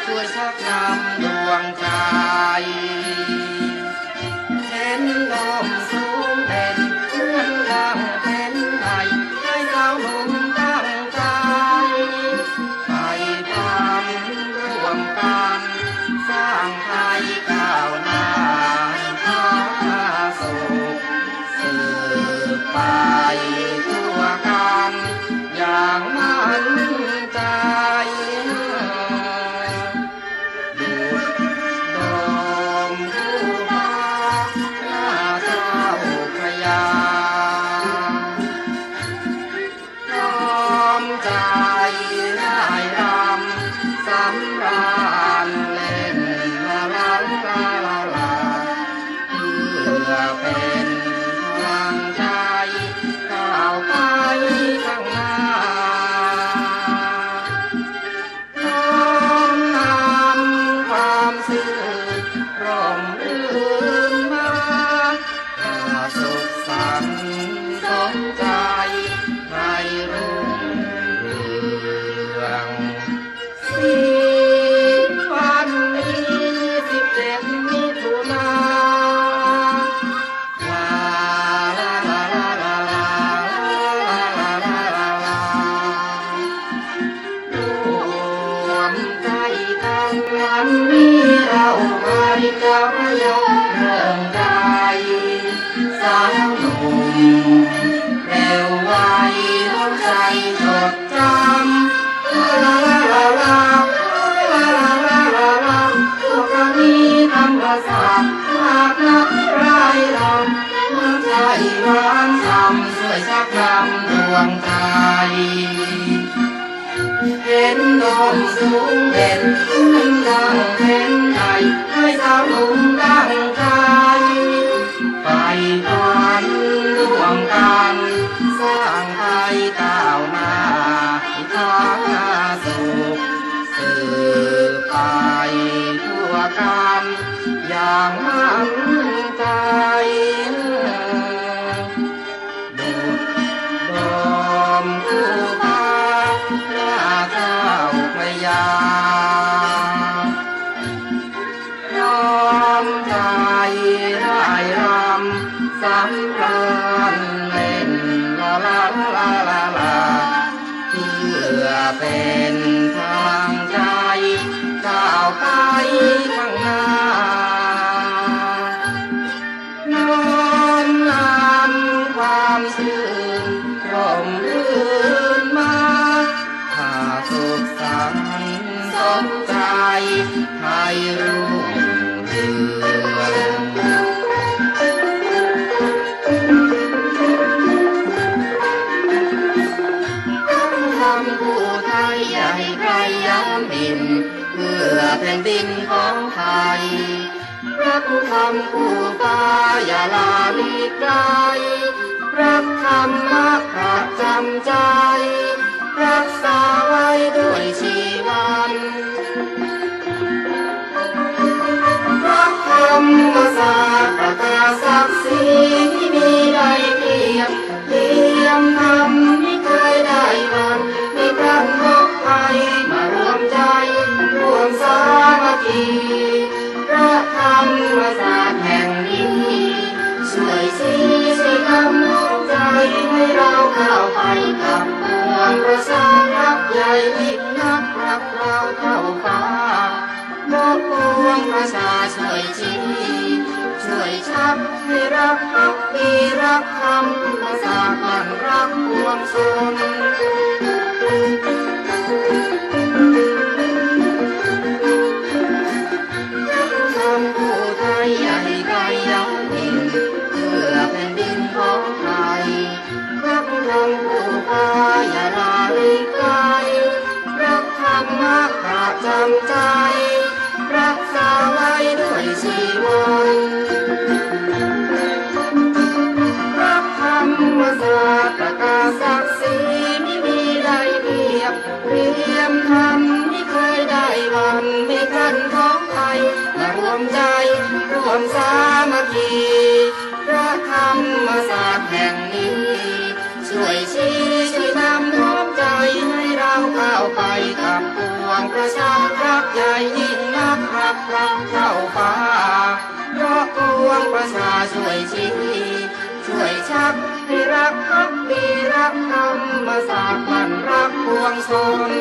ช่วยชักนำดวงใจ เป็นดอกสูงเป็นเอื้อนดาวเป็นไก่ให้สาวหนุ่มตั้งใจไปตามร่วมกันสร้างไทยก้าวหน้าพาสุขสืบไปทั่วกันอย่างมั่นใจ I. hẹn đón xuống đèn năm đang hẹn này hai sao lùng đang cay phải toán luồng can sang hai tạo na tháng dù. Từ phải thua can giang Amen. ดินของไทยรักคำคู่ฟ้าอย่าลาลีกไกลรักธรรมะประจำใจ รักษาไว้ด้วยชีวัน ให้รักพักดีรักธรรมาสตร์มันรักปวงชนทำผู้ไทยใหญ่ไกลยันดินเพื่อแผ่นดินของไทยรักทำผู้ฟ้าอย่าลาลีกไกลรักธรรมะประจำใจ ศักดิ์ศรีไม่มีใดเทียบเรียมธรรมไม่เคยได้วันไม่กันของไทยมารวมใจรวมสามัคคีพระธรรมศาสตร์แห่งนี้ ช่วยชี้ช่วยนำน้อมใจให้เราก้าวไปกับปวงประชารักใหญ่ยิ่งนักรักเราเท่าฟ้าเพราะปวงประชาช่วยชี้ ช่วยชักให้รักพักดีรักธรรมศาสตร์มันรักปวงชน